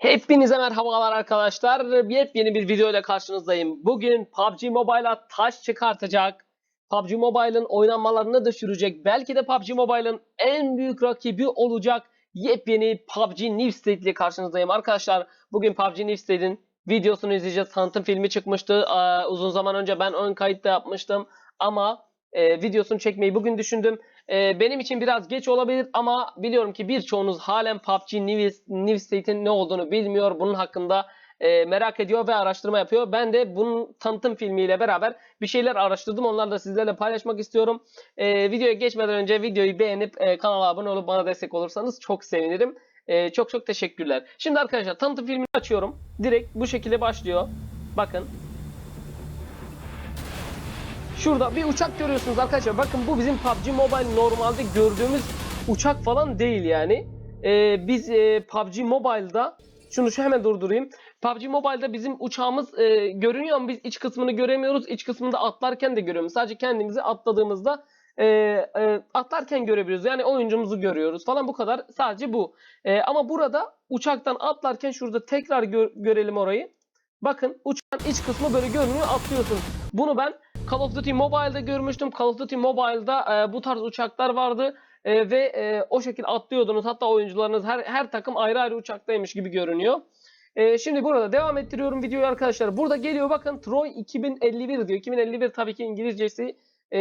Hepinize merhabalar arkadaşlar. Yepyeni bir video ile karşınızdayım. Bugün PUBG Mobile'a taş çıkartacak. PUBG Mobile'ın oynanmalarını düşürecek. Belki de PUBG Mobile'ın en büyük rakibi olacak. Yepyeni PUBG New State ile karşınızdayım arkadaşlar. Bugün PUBG New State'in videosunu izleyeceğiz. Tanıtım filmi çıkmıştı. Ee, uzun zaman önce ben ön kayıt da yapmıştım. Ama e, videosunu çekmeyi bugün düşündüm. Ee, benim için biraz geç olabilir ama biliyorum ki birçoğunuz halen PUBG New, New State'in ne olduğunu bilmiyor. Bunun hakkında e, merak ediyor ve araştırma yapıyor. Ben de bunun tanıtım filmiyle beraber bir şeyler araştırdım. Onları da sizlerle paylaşmak istiyorum. Ee, videoya geçmeden önce videoyu beğenip e, kanala abone olup bana destek olursanız çok sevinirim. Ee, çok çok teşekkürler. Şimdi arkadaşlar tanıtım filmini açıyorum. Direkt bu şekilde başlıyor. Bakın. Şurada bir uçak görüyorsunuz arkadaşlar. Bakın bu bizim PUBG Mobile normalde gördüğümüz uçak falan değil yani. Ee, biz e, PUBG Mobile'da şunu şu hemen durdurayım. PUBG Mobile'da bizim uçağımız e, görünüyor ama biz iç kısmını göremiyoruz. İç kısmında atlarken de görüyoruz. Sadece kendimizi atladığımızda e, e, atlarken görebiliyoruz. Yani oyuncumuzu görüyoruz falan bu kadar. Sadece bu. E, ama burada uçaktan atlarken şurada tekrar gö- görelim orayı. Bakın uçağın iç kısmı böyle görünüyor atlıyorsunuz. Bunu ben Call of Duty Mobile'da görmüştüm. Call of Duty Mobile'da e, bu tarz uçaklar vardı E, ve e, o şekilde atlıyordunuz. Hatta oyuncularınız her her takım ayrı ayrı uçaktaymış gibi görünüyor. E, şimdi burada devam ettiriyorum videoyu arkadaşlar. Burada geliyor bakın Troy 2051 diyor. 2051 tabii ki İngilizcesi e,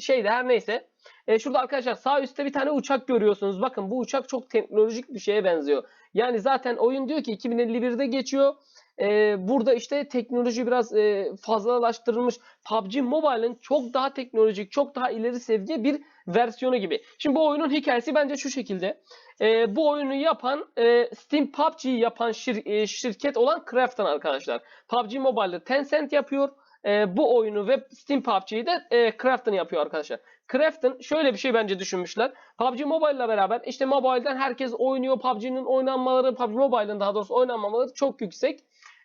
şeydi her neyse. E, şurada arkadaşlar sağ üstte bir tane uçak görüyorsunuz. Bakın bu uçak çok teknolojik bir şeye benziyor. Yani zaten oyun diyor ki 2051'de geçiyor. Ee, burada işte teknoloji biraz e, fazlalaştırılmış. PUBG Mobile'ın çok daha teknolojik, çok daha ileri seviye bir versiyonu gibi. Şimdi bu oyunun hikayesi bence şu şekilde. Ee, bu oyunu yapan e, Steam PUBG'yi yapan şir- e, şirket olan Krafton arkadaşlar. PUBG Mobile'de Tencent yapıyor. E, bu oyunu ve Steam PUBG'yi de e, Krafton yapıyor arkadaşlar. Krafton şöyle bir şey bence düşünmüşler. PUBG Mobile ile beraber işte mobile'den herkes oynuyor. PUBG'nin oynanmaları, PUBG Mobile'ın daha doğrusu oynanmaları çok yüksek.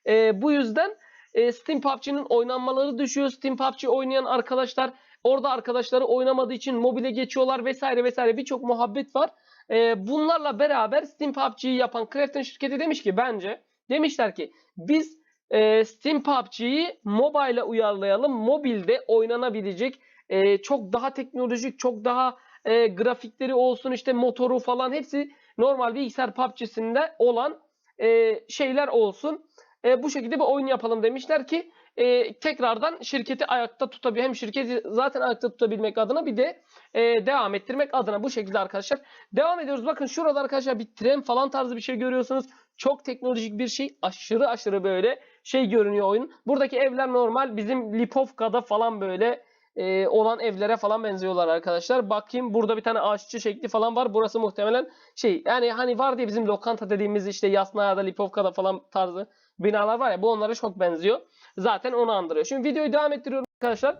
E, bu yüzden e, Steam PUBG'nin oynanmaları düşüyor. Steam PUBG oynayan arkadaşlar orada arkadaşları oynamadığı için mobile geçiyorlar vesaire vesaire birçok muhabbet var. E, bunlarla beraber Steam PUBG'yi yapan Krafton şirketi demiş ki bence demişler ki biz e, Steam PUBG'yi mobile'a uyarlayalım. Mobilde oynanabilecek e, çok daha teknolojik, çok daha e, grafikleri olsun işte motoru falan hepsi normal bilgisayar PUBG'sinde olan e, şeyler olsun. E, bu şekilde bir oyun yapalım demişler ki e, tekrardan şirketi ayakta tutabil hem şirketi zaten ayakta tutabilmek adına bir de e, devam ettirmek adına bu şekilde arkadaşlar. Devam ediyoruz. Bakın şurada arkadaşlar bir tren falan tarzı bir şey görüyorsunuz. Çok teknolojik bir şey. Aşırı aşırı böyle şey görünüyor oyun. Buradaki evler normal bizim Lipovka'da falan böyle e, olan evlere falan benziyorlar arkadaşlar. Bakayım burada bir tane aşçı şekli falan var. Burası muhtemelen şey yani hani var diye bizim lokanta dediğimiz işte Yasnaya'da Lipovka'da falan tarzı binalar var ya bu onlara çok benziyor. Zaten onu andırıyor. Şimdi videoyu devam ettiriyorum arkadaşlar.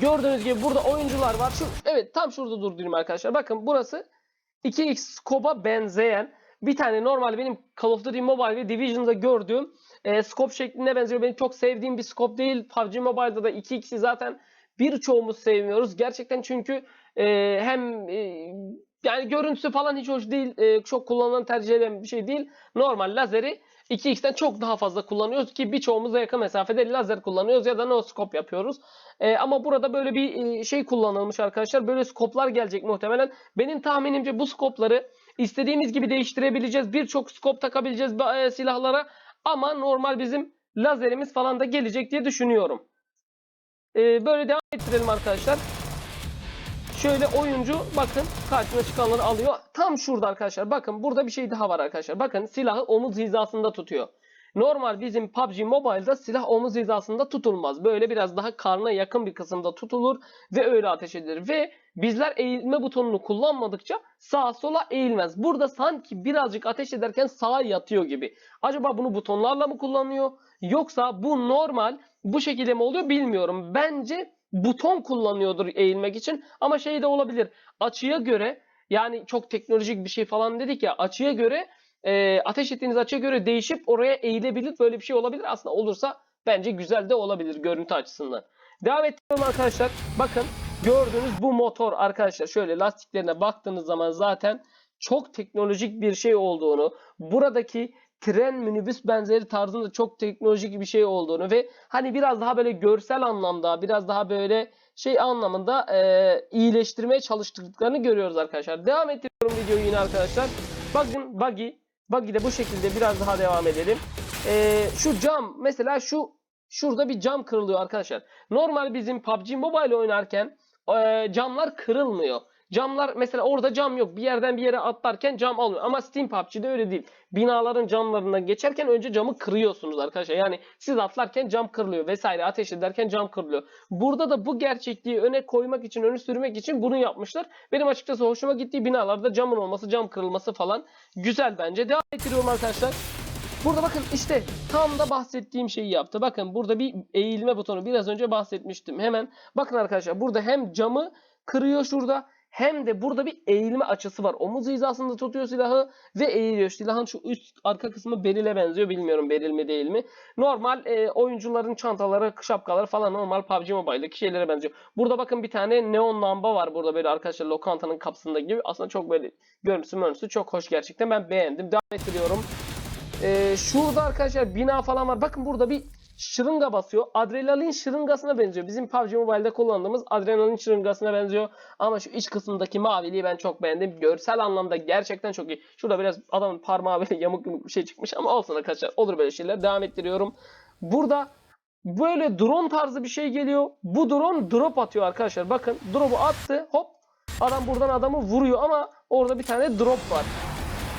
Gördüğünüz gibi burada oyuncular var. Şu evet tam şurada durdurayım arkadaşlar. Bakın burası 2x scope'a benzeyen bir tane normal benim Call of Duty Mobile ve Division'da gördüğüm e, scope şeklinde benziyor. Benim çok sevdiğim bir scope değil. PUBG Mobile'da da 2x'i zaten birçoğumuz sevmiyoruz. Gerçekten çünkü e, hem e, yani görüntüsü falan hiç hoş değil. E, çok kullanılan tercih edilen bir şey değil. Normal lazeri 2x'ten çok daha fazla kullanıyoruz ki birçoğumuz yakın mesafede lazer kullanıyoruz ya da no scope yapıyoruz. E, ama burada böyle bir e, şey kullanılmış arkadaşlar. Böyle skoplar gelecek muhtemelen. Benim tahminimce bu skopları istediğimiz gibi değiştirebileceğiz. Birçok skop takabileceğiz e, silahlara. Ama normal bizim lazerimiz falan da gelecek diye düşünüyorum. E, böyle devam ettirelim arkadaşlar. Şöyle oyuncu bakın karşısına çıkanları alıyor. Tam şurada arkadaşlar bakın burada bir şey daha var arkadaşlar. Bakın silahı omuz hizasında tutuyor. Normal bizim PUBG Mobile'da silah omuz hizasında tutulmaz. Böyle biraz daha karna yakın bir kısımda tutulur ve öyle ateş edilir. Ve bizler eğilme butonunu kullanmadıkça sağa sola eğilmez. Burada sanki birazcık ateş ederken sağa yatıyor gibi. Acaba bunu butonlarla mı kullanıyor? Yoksa bu normal bu şekilde mi oluyor bilmiyorum. Bence buton kullanıyordur eğilmek için ama şey de olabilir. Açıya göre yani çok teknolojik bir şey falan dedik ya açıya göre e, ateş ettiğiniz açıya göre değişip oraya eğilebilir. Böyle bir şey olabilir. Aslında olursa bence güzel de olabilir görüntü açısından. Devam ettiriyorum arkadaşlar. Bakın gördüğünüz bu motor arkadaşlar şöyle lastiklerine baktığınız zaman zaten çok teknolojik bir şey olduğunu, buradaki tren minibüs benzeri tarzında çok teknolojik bir şey olduğunu ve hani biraz daha böyle görsel anlamda biraz daha böyle şey anlamında e, iyileştirmeye çalıştıklarını görüyoruz arkadaşlar. Devam ettiriyorum videoyu yine arkadaşlar. Bakın buggy. Buggy de bu şekilde biraz daha devam edelim. E, şu cam mesela şu şurada bir cam kırılıyor arkadaşlar. Normal bizim PUBG Mobile oynarken e, camlar kırılmıyor. Camlar mesela orada cam yok. Bir yerden bir yere atlarken cam almıyor. Ama Steam PUBG'de öyle değil. Binaların camlarından geçerken önce camı kırıyorsunuz arkadaşlar. Yani siz atlarken cam kırılıyor vesaire ateş ederken cam kırılıyor. Burada da bu gerçekliği öne koymak için, önü sürmek için bunu yapmışlar. Benim açıkçası hoşuma gittiği binalarda camın olması, cam kırılması falan güzel bence. Devam ettiriyorum arkadaşlar. Burada bakın işte tam da bahsettiğim şeyi yaptı. Bakın burada bir eğilme butonu biraz önce bahsetmiştim. Hemen bakın arkadaşlar burada hem camı kırıyor şurada hem de burada bir eğilme açısı var. Omuz hizasında tutuyor silahı ve eğiliyor. Silahın şu üst arka kısmı berile benziyor. Bilmiyorum beril mi değil mi. Normal e, oyuncuların çantaları, şapkaları falan normal PUBG Mobile'daki şeylere benziyor. Burada bakın bir tane neon lamba var burada böyle arkadaşlar lokantanın kapısında gibi. Aslında çok böyle görüntüsü mönüsü çok hoş gerçekten. Ben beğendim. Devam ettiriyorum. Ee, şurada arkadaşlar bina falan var. Bakın burada bir şırınga basıyor. Adrenalin şırıngasına benziyor. Bizim PUBG Mobile'de kullandığımız adrenalin şırıngasına benziyor. Ama şu iç kısımdaki maviliği ben çok beğendim. Görsel anlamda gerçekten çok iyi. Şurada biraz adamın parmağı böyle yamuk yumuk bir şey çıkmış ama olsun arkadaşlar. Olur böyle şeyler. Devam ettiriyorum. Burada böyle drone tarzı bir şey geliyor. Bu drone drop atıyor arkadaşlar. Bakın drop'u attı. Hop. Adam buradan adamı vuruyor ama orada bir tane drop var.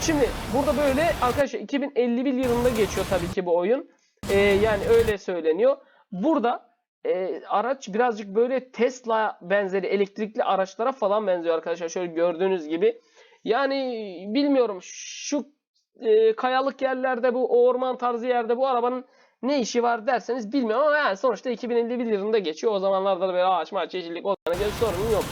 Şimdi burada böyle arkadaşlar 2051 yılında geçiyor tabii ki bu oyun. Ee, yani öyle söyleniyor. Burada e, araç birazcık böyle Tesla benzeri elektrikli araçlara falan benziyor arkadaşlar. Şöyle gördüğünüz gibi. Yani bilmiyorum şu e, kayalık yerlerde bu orman tarzı yerde bu arabanın ne işi var derseniz bilmiyorum ama yani sonuçta 2051 yılında geçiyor. O zamanlarda da böyle ağaç maç yeşillik o tane sorun yok.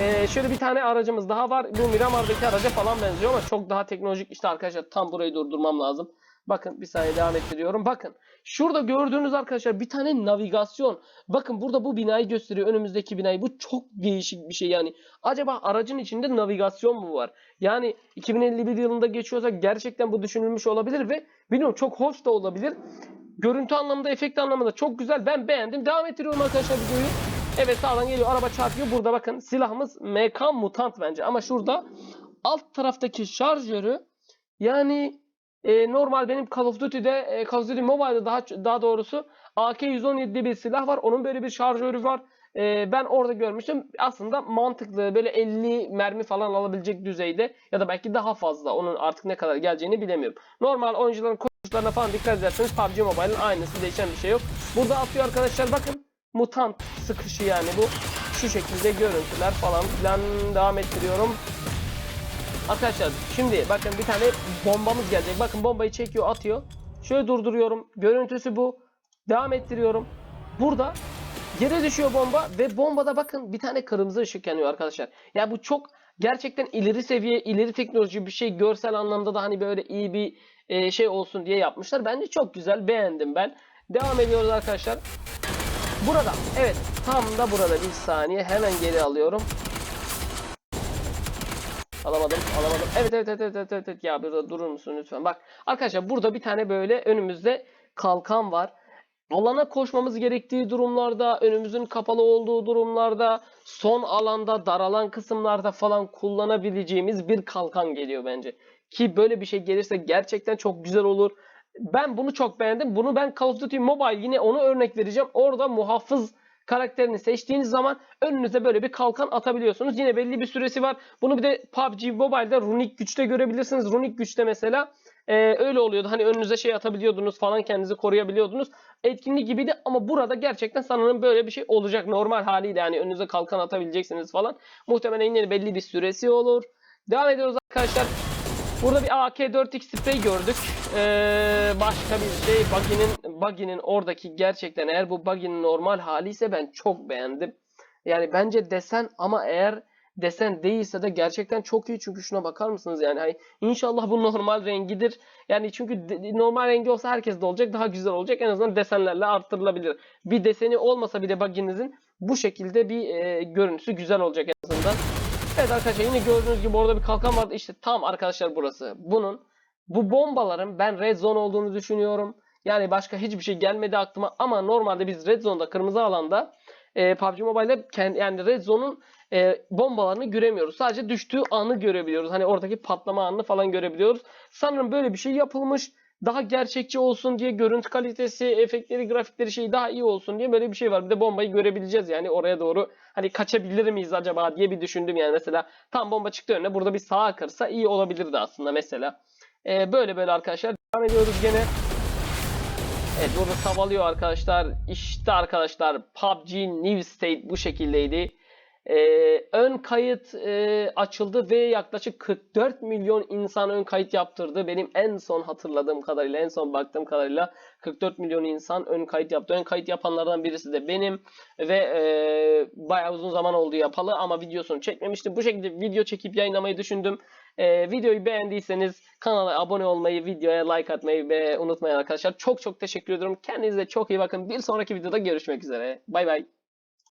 Ee, şöyle bir tane aracımız daha var. Bu Miramar'daki araca falan benziyor ama çok daha teknolojik. İşte arkadaşlar tam burayı durdurmam lazım. Bakın bir saniye devam ettiriyorum. Bakın şurada gördüğünüz arkadaşlar bir tane navigasyon. Bakın burada bu binayı gösteriyor. Önümüzdeki binayı. Bu çok değişik bir şey yani. Acaba aracın içinde navigasyon mu var? Yani 2051 yılında geçiyorsa gerçekten bu düşünülmüş olabilir ve bilmiyorum çok hoş da olabilir. Görüntü anlamında, efekt anlamında çok güzel. Ben beğendim. Devam ettiriyorum arkadaşlar videoyu. Evet sağdan geliyor. Araba çarpıyor. Burada bakın silahımız MK Mutant bence. Ama şurada alt taraftaki şarjörü yani e, normal benim Call of Duty'de e, Call of Duty Mobile'da daha daha doğrusu AK-117 diye bir silah var. Onun böyle bir şarjörü var. E, ben orada görmüştüm. Aslında mantıklı. Böyle 50 mermi falan alabilecek düzeyde ya da belki daha fazla. Onun artık ne kadar geleceğini bilemiyorum. Normal oyuncuların koşuşlarına falan dikkat ederseniz PUBG Mobile'ın aynısı değişen bir şey yok. Burada atıyor arkadaşlar bakın. Mutant sıkışı yani bu. Şu şekilde görüntüler falan filan devam ettiriyorum. Arkadaşlar şimdi bakın bir tane bombamız gelecek. Bakın bombayı çekiyor atıyor. Şöyle durduruyorum. Görüntüsü bu. Devam ettiriyorum. Burada yere düşüyor bomba ve bombada bakın bir tane kırmızı ışık yanıyor arkadaşlar. Ya bu çok gerçekten ileri seviye, ileri teknoloji bir şey. Görsel anlamda da hani böyle iyi bir e, şey olsun diye yapmışlar. Bence çok güzel. Beğendim ben. Devam ediyoruz arkadaşlar. Burada. Evet. Tam da burada. Bir saniye. Hemen geri alıyorum. Alamadım. Alamadım. Evet evet evet evet evet. evet. Ya burada durur musun lütfen? Bak. Arkadaşlar burada bir tane böyle önümüzde kalkan var. Alana koşmamız gerektiği durumlarda, önümüzün kapalı olduğu durumlarda, son alanda, daralan kısımlarda falan kullanabileceğimiz bir kalkan geliyor bence. Ki böyle bir şey gelirse gerçekten çok güzel olur. Ben bunu çok beğendim. Bunu ben Call of Duty Mobile yine onu örnek vereceğim. Orada muhafız karakterini seçtiğiniz zaman önünüze böyle bir kalkan atabiliyorsunuz. Yine belli bir süresi var. Bunu bir de PUBG Mobile'da runik güçte görebilirsiniz. Runik güçte mesela e, öyle oluyordu. Hani önünüze şey atabiliyordunuz falan kendinizi koruyabiliyordunuz. Etkinlik gibiydi ama burada gerçekten sanırım böyle bir şey olacak. Normal haliyle yani önünüze kalkan atabileceksiniz falan. Muhtemelen yine belli bir süresi olur. Devam ediyoruz arkadaşlar. Burada bir AK-4X sprey gördük. Ee, başka bir şey Buggy'nin Buggy'nin oradaki gerçekten eğer bu Buggy'nin normal hali ise ben çok beğendim. Yani bence desen ama eğer desen değilse de gerçekten çok iyi çünkü şuna bakar mısınız yani hani inşallah bu normal rengidir. Yani çünkü normal rengi olsa herkes de olacak daha güzel olacak en azından desenlerle arttırılabilir. Bir deseni olmasa bir de buggy'nizin bu şekilde bir e, görüntüsü güzel olacak en azından. Evet arkadaşlar yine gördüğünüz gibi orada bir kalkan vardı. İşte tam arkadaşlar burası. Bunun Bu bombaların ben red zone olduğunu düşünüyorum. Yani başka hiçbir şey gelmedi aklıma ama normalde biz red zone'da kırmızı alanda e, PUBG Mobile'de kendi, yani red zone'un e, bombalarını göremiyoruz. Sadece düştüğü anı görebiliyoruz. Hani oradaki patlama anını falan görebiliyoruz. Sanırım böyle bir şey yapılmış. Daha gerçekçi olsun diye görüntü kalitesi, efektleri, grafikleri şey daha iyi olsun diye böyle bir şey var. Bir de bombayı görebileceğiz yani oraya doğru. Hani kaçabilir miyiz acaba diye bir düşündüm yani mesela. Tam bomba çıktı önüne burada bir sağa kırsa iyi olabilirdi aslında mesela. Ee, böyle böyle arkadaşlar devam ediyoruz gene. Evet burada savalıyor arkadaşlar. İşte arkadaşlar PUBG New State bu şekildeydi. Ee, ön kayıt e, açıldı ve yaklaşık 44 milyon insan ön kayıt yaptırdı. Benim en son hatırladığım kadarıyla, en son baktığım kadarıyla 44 milyon insan ön kayıt yaptı. Ön kayıt yapanlardan birisi de benim ve e, bayağı uzun zaman oldu yapalı ama videosunu çekmemiştim. Bu şekilde video çekip yayınlamayı düşündüm. Ee, videoyu beğendiyseniz kanala abone olmayı, videoya like atmayı ve unutmayın arkadaşlar. Çok çok teşekkür ediyorum. Kendinize çok iyi bakın. Bir sonraki videoda görüşmek üzere. Bay bay.